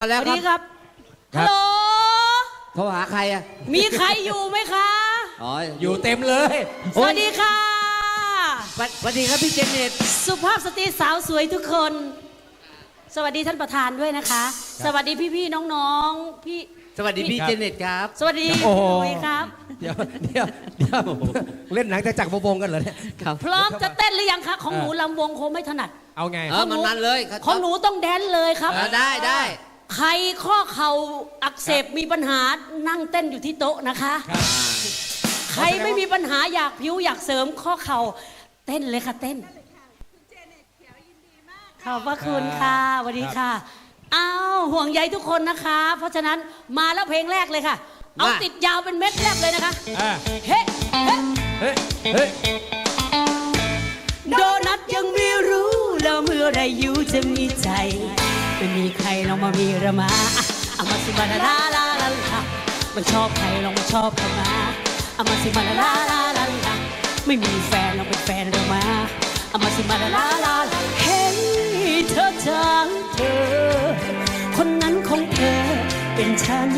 มาสแล้ววัสครัดีบ ครับครัฮับลโหล โทรหาใครอะมีใครอยู่ไหมคะ อ๋ออยู่เต็มเลย สวัสดีค่ะ สวัสสวัสดีครับพี่เจเน็ตสุภาพสตรีสาวสวยทุกคน สวัสดีท่านประธานด้วยนะคะ สวัสดีพี่ๆน้องๆ พี่ สวัสดีพี่เจเน็ตครับ สวัสดีโอ้โหพี่หนุ่ยครับ เดี๋ยวเดี๋ยวเดี๋ยวเล่นหนังจะจักรวงศ์กันเหรอเนี่ยครับพร้อมจะเต้นหรือยังคะ ของหนูลำวงคงไม่ถนัด เอาไง เออมันมันเลยครับของหนูต้องแดนเลยครับ เออได้ได้ ใครข้อเข่าอักเสบมีปัญหานั่งเต้นอยู่ที่โต๊ะนะคะครับใครไม่มีปัญหาอยากผิวอยากเสริมข้อเข่าเต้นเลยค่ะเต้นขอบพระคุณค่ะสวัสดีค่ะอ้าวห่วงใยทุกคนนะคะ เพราะฉะนั้นมาแล้วเพลงแรกเลยค่ะ เอามาติดยาวเป็นเม็ดแรกเลยนะคะอ่าเฮ้เฮ้เฮ้ยเฮ้ยโดนัทยังไม่รู้แล้วเมื่อไรอยู่จะมีใจ ไม่มีใครลองมามีระมาอามาสิมาลาลาลาลาลาไม่ชอบใครลองมาชอบเขามาอามาสิมาลาลาลาลาลาไม่มีแฟนลองเป็นแฟนเรามาอามาสิมาลาลาลาเฮ้ยเธอจางเธอ คนนั้นของเธอเป็นฉัน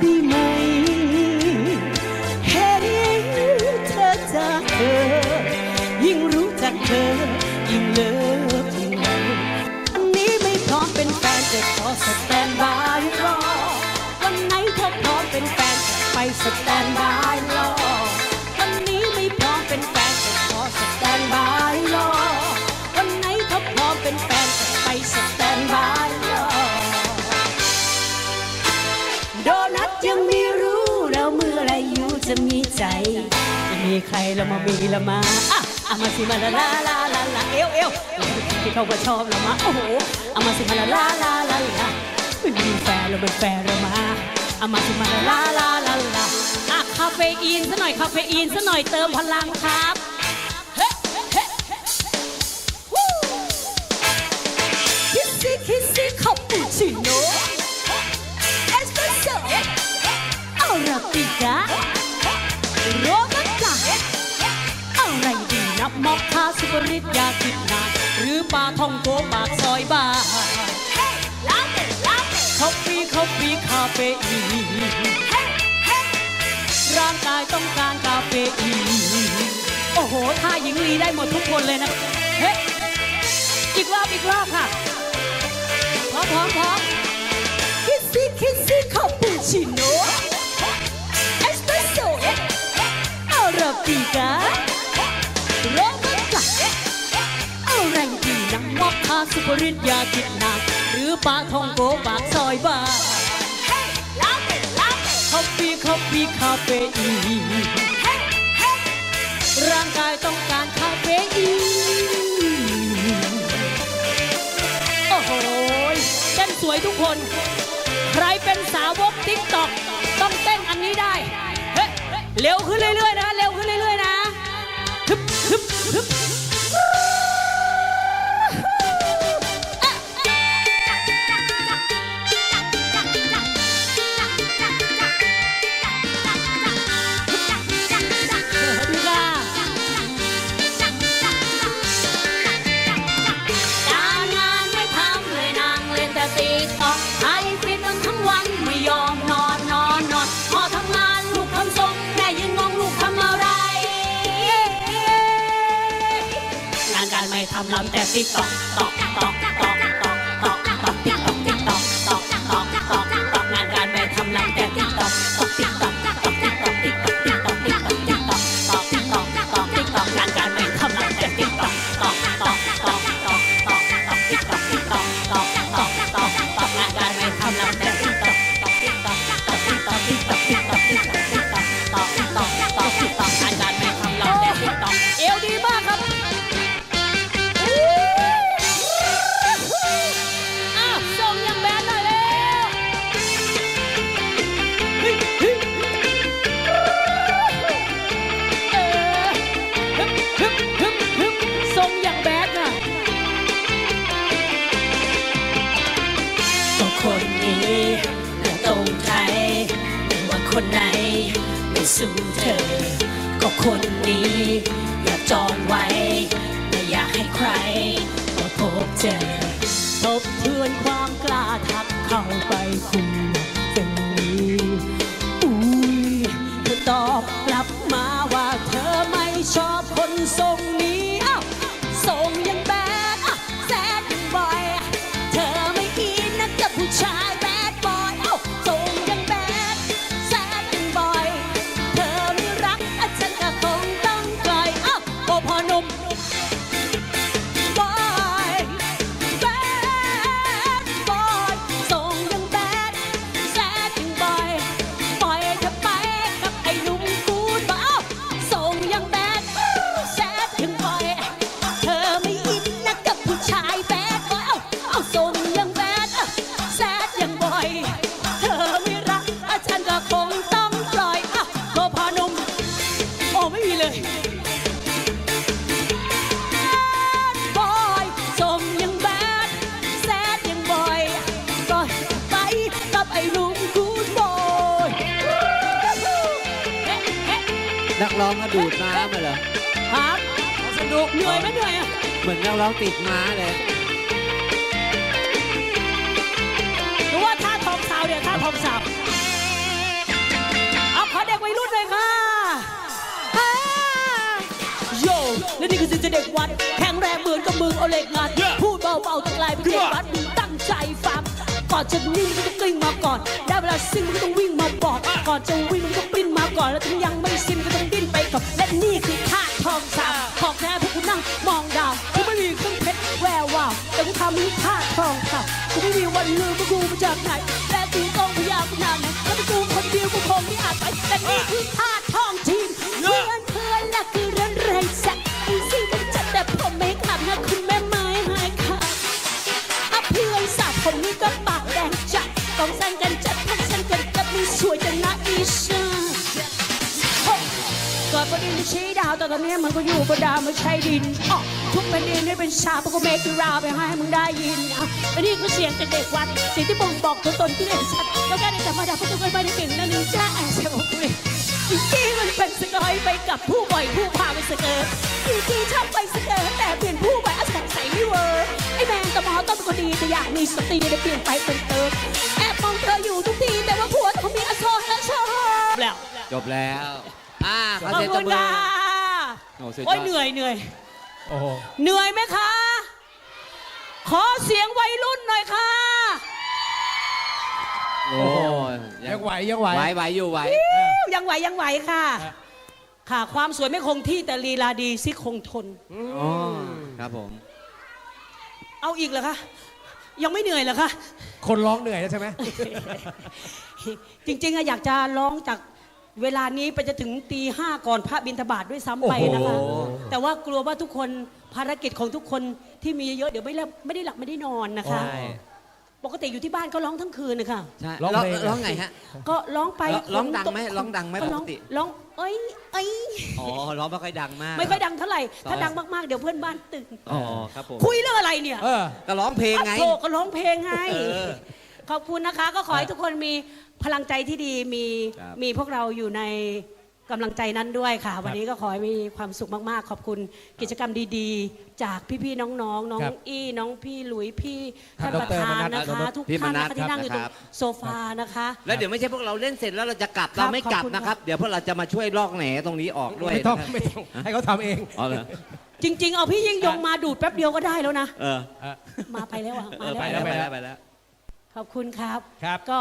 ได้ไหมเฮ้ยเธอจากเธอ ยิ่งรู้จักเธอยิ่งเลิฟยิ่ จขอสแตนบายรอ วันไหนเธอพร้อมเป็นแฟนจะไปสแตนบายรอ วันนี้ไม่พร้อมเป็นแฟนจะขอสแตนบายรอ วันไหนเธอพร้อมเป็นแฟนจะไปสแตนบายรอ โดนัทยังไม่รู้แล้วเมื่อไรอยู่จะมีใจ จะมีใครเรามามีละมาอะมาสิมาละลาลาลาลาเอวเอว ที่เขาก็ชอบเรามาโอ้โหเอามาสิมาละลาลาลาลาไม่มีแฟนเราเป็นแฟนเรามาเอามาสิมาละลาลาลาลาอะคาเฟอีนซะหน่อยคาเฟอีนซะหน่อยเติมพลังครับฮิสซี่คิสซี่คาปูชิโน่ Espresso Arabica Robusta อะไรดีนะมอคคาสุปริตยากินนาน หรือปลาท่องโกปากซอยบาร์คอฟฟี่คอฟฟี่คาเฟอีนร่างกายต้องการกาเฟอีนโอ้โหท่าหญิงลีได้หมดทุกคนเลยนะเฮ้อีกรอบอีกรอบค่ะพร้อมพร้อมพร้อมคิสซี่คิสซี่คาปูชิ ปลาทองโกปากซอยบาร์คอฟฟี่คอฟฟี่คาเฟอีนร่างกายต้องการคาเฟอีนโอ้โหเต้นสวยทุกคน ใครเป็นสาวกติ๊กต็อกต้องเต้นอันนี้ได้ เฮ้ยเร็วขึ้นเรื่อยๆนะ เร็วขึ้นเรื่อยๆนะฮึบฮึบฮึบ ทำลำแต่ติ๊กต๊อกต๊อก อย่าจองไว้ไม่อยากให้ใครมาพบเจอ ร้องมาดูดม้ามาเหรอครับสนุกเหนื่อยไหมเหนื่อยอะเหมือนนักร้องติดม้าเลยหรือว่าท่าทองสาวเนี่ยท่าทองสาวเอาขอเด็กวัยรุ่นเลยค่ะฮ่าโยและนี่คือสิ่งที่เด็กวัด แข็งแรงเหมือนกับมึงเอาเหล็กงัด พูดเบาๆแต่กลายเป็นเด็กวัดมึงตั้งใจฟังก่อนจะนิ่งมึงต้องกลิ้งมาก่อน ได้เวลาซิ่งมึงก็ต้องวิ่งมาบอก ก่อนจะวิ่งมึงต้องปิ้นมาก่อน แล้วถึงยังไม่ซิ่งก็ต้องดิ้ นี่คือท่าทองสาวของแท้พวกกูนั่งมองดาวกูไม่มีเครื่องเพชรแวววาวแต่กูทำให้ท่าทองสาวกูไม่มีวันลืมว่ากูมาจากไหนและตีกองพยาขนาดไหนถ้าเป็นกูคนเดียวกูคงไม่อาจไปแต่นี่คือท่าทองทีมเพื่อนเพื่อนและคือเรื่องไรสักอีซี่กันจัดแต่ผมไม่ขับนะคุณแม่ไม้หายขาดอะเพื่อนสาวคนนี้ก็ปากแดงจัดกองแซงกัน ช่ดาวแต่ตอนนี้มันก็อยู่บนดาวไม่ใช่ดินอ๋อทุกประเด็นนี่เป็นชาพวกกูเมกราไปให้มึงได้ยินอะและนี่คือเสียงจากเด็กวัดสียงที่บ่งบอกตัวตนที่เด่นชัดแล้วการได้ธรรมดาพวกกูไม่ได้เก่งนั่นนึงจ้าแอบเสียงของกูอีกที่มันเป็นสกอยไปกับผู้บ่อยผู้พาไปสเกิร์ตอีกที่ชอบไปสเกิร์ตแต่เปลี่ยนผู้บ่อยอาศัยใส่ไม่เวิร์กไอ้แมงตะมอต้องเป็นคนดีแต่อยากมีสติได้เปลี่ยนไปเป็นเติร์ดแอบมองเธออยู่ทุกทีแต่ว่าผัวเขามีอโศกและชอบแล้วจบแล้ว อ่าขอขอบเสียงคุตบณมือค่ะโอ้สุดยอดโอ้ยเหนื่อยเหนื่อยโอ้โหเหนื่อยไหมคะ ขอเสียงวัยรุ่นหน่อยค่ะ โอ้ยยังไหวยังไหว ไหวไหวอยู่ไหว ยังไหวยังไหวค่ะค่ะ ความสวยไม่คงที่แต่ลีลาดีซิคงทน อ๋อ ครับผม เอาอีกเหรอคะ ยังไม่เหนื่อยเหรอคะ คนร้องเหนื่อยแล้วใช่ไหม จริงๆอะอยากจะร้องจาก เวลานี้ไปจะถึงตีห้าก่อนพระบิณฑบาตด้วยซ้ำไปนะคะ โอ้โห แต่ว่ากลัวว่าทุกคนภารกิจของทุกคนที่มีเยอะเดี๋ยวไม่หลับไม่ได้หลับไม่ได้นอนนะคะ ใช่ปกติอยู่ที่บ้านก็ร้องทั้งคืนนะคะใช่ร้องร้องเพลง ร้องไงฮะ ก็ร้องไปร้องดังฝนตกไหมร้องดังไหมก็ร้องปกติ ร้องเอ้ยเอ้ยอ๋อร้องไม่ค่อยดังมากไม่ค่อยดังเท่าไหร่ถ้าร้องดังมากๆเดี๋ยวเพื่อนบ้านตื่นอ๋อครับผมคุยเรื่องอะไรเนี่ย เออ ก็ร้องเพลงไงโถก็ร้องเพลงให้ เออ ขอบคุณนะคะ ก็ขอให้ทุกคนมีพลังใจที่ดีมีครับมีพวกเราอยู่ในกำลังใจนั้นด้วยค่ะ วันนี้ก็ขอให้มีความสุขมากๆ ขอบคุณกิจกรรมดีๆ จากพี่ๆน้องๆ น้องครับอี้น้องพี่หลุยพี่ครัท่าบนประธานดรมนัสนะคะ ทุกพี่ท่านมนันะสคะที่นั่งอยู่ตรงครับ โซฟานะคะ แล้วเดี๋ยวไม่ใช่พวกเราเล่นเสร็จแล้วเราจะกลับครับเราไม่กลับขอบคุณ นะครับ เดี๋ยวพวกเราจะมาช่วยลอกแหนตรงนี้ออกด้วยไม่ต้องนะครับไม่ต้องให้เขาทำเองอ๋อเหรอจริง ๆ เอาพี่ยิ่งยงมาดูดแป๊บเดียวก็ได้แล้วนะ เออมาไปแล้วอะเอมาอไปแล้วแล้วไปแล้วไปแล้ว ขอบคุณครับ ครับก็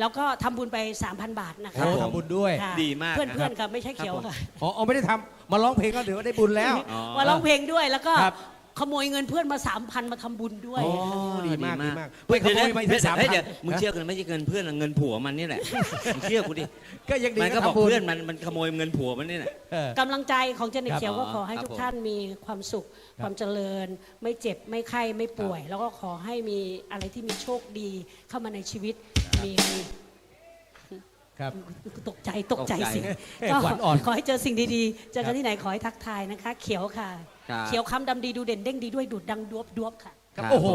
แล้วก็ทำบุญไป 3,000 บาทนะโอ้คะทำบุญด้วยค่ะดีมากเพื่อนนะเพื่อนครับไม่ใช่เขียวครับผมค่ะอ๋ออ๋อไม่ได้ทำมาร้องเพลงก็ถือว่าได้บุญแล้วอ๋อมาร้องเพลงด้วยแล้วก็ครับ ขโมยเงินเพื่อนมา3,000มาทำบุญด้วย โอ้ดีมากดีมากเฮ้ยไม่ขโมยมาอีกเดี๋วสามพันเฮ้ยเดี๋ยวมึงเชื่อกันไม่ใช่เงินเพื่อนอะเงินผัวมันนี่แหละมึงเชื่อกูดิก็ยังดีมันก็บอกทำบุญเพื่อนมันมันขโมยเงินผัวมันนี่แหละเออกำลังใจของเจเน็ตครับเขียวก็ขอให้ครับทุกผมท่านมีความสุขความเจริญ ไม่เจ็บไม่ไข้ไม่ป่วย แล้วก็ขอให้มีอะไรที่มีโชคดีเข้ามาในชีวิตมีครับตกใจตกใจตกใจสิเอ๊ะก็ขวัญอ่อนขอให้เจอสิ่งดีๆ เจอกันที่ไหนขอให้ทักทายนะคะ เขียวค่ะ ครับเขียวคำดำดีดูเด่นเด้งดีด้วยดูดดังดวบดวบค่ะ ครับโอ้โห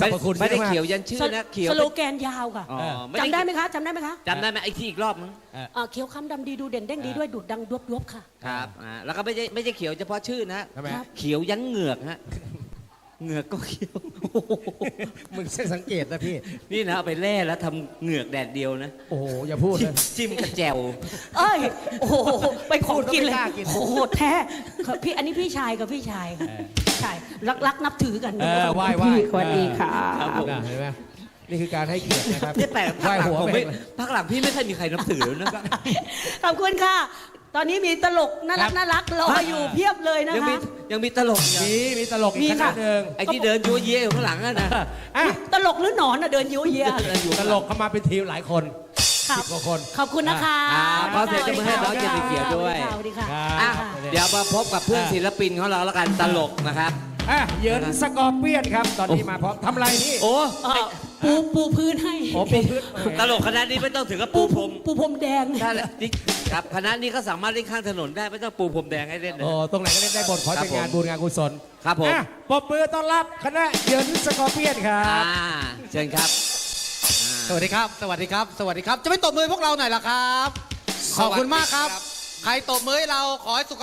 สรรพคุณไม่ได้เยอะมากเขียวยันชื่อนะเขียวสโลแกนยาวค่ะอ๋อไม่จำได้ได้ไหมคะจำได้ไหมคะจำได้ไหมไอ้ที่อีกรอบมั้งเอ่อเขียวคำดำดีดูเด่นเด้งดีด้วยดูดดังดวบดวบค่ะครับอ่าแล้วก็ไม่ใช่ไม่ใช่เขียวเฉพาะชื่อนะทำไมครับเขียวยันเหงือกฮะเหงือกก็เขียว มึงช่างสังเกตนะพี่ นี่นะเอาไปแล่แล้วทำเหงือกแดดเดียวนะ โอ้โห อย่าพูดจิ้มนะจิ้มกระแจวเอ้ย โอ้โห ไปของกินเลยพูดก็ไม่กล้ากินโอ้โหแท้ครับ พี่อันนี้พี่ชายกับพี่ชายค่ะใช่รักรักนับถือกันเออไหว้ไหว้พี่สวัสดีค่ะ ครับผม น่ะเห็นไหมนี่คือการให้เกียรตินะครับนี่แปลกไหภาว้คหลังหัวผมไปไม่ภาคหลังพี่ไม่เคยมีใครนับถือเลยนะขอบคุณค่ะ ตอนนี้มีตลกน่ารักครับน่ารักรออยู่เพียบเลยนะยังมีคะ ยังมีตลกอีกมีมีตลกอีมีกคณะค่ะหนึ่งไอ้ที่เดินยัวเยี่ยอยู่ข้างหลังอะนะ อะตลกหรือหนอนอะเดินยิ้วเยียเดินอยู่ตข้างลหลังกเข้ามาเป็นทีมหลายคนครับ สิบกว่าคน ขอบคุณนะคะอ่าขอเสียงปรบมือให้น้องเจนนี่เขียวด้วยสวัสดีค่ะครับอะค่ะเดี๋ยวมาพบกับเพื่อนอะศิลปินของเราแล้วกันตลกนะครับ อะเหยินสกอร์เปียนครับ ตอนนี้มาพร้อมทำอะไรนี่โอ้เอ่อปูปูพื้นให้โอ้ปูพื้นตลกคณะนี้ไม่ต้องถึงกับปูพรมปูพรมแดงได้แหละนี่ครับคณะนี้ก็สามารถเล่นข้างถนนได้ไม่ต้องปูพรมแดงให้เล่นนะ โอ้ตรงไหนก็เล่นได้บทขอให้เป็นครับผมงานบุญงานกุศลครับผม อะปรบมือต้อนรับคณะเหยินสกอร์เปียนครัอ่าบเชิญครับ สวัสดีครับ สวัสดีครับ สวัสดีครับ จะไม่ตบมือพวกเราหน่อยเหรอครับ ขอบคุณมากครับ ใครตบมือให้เราขอให้สุข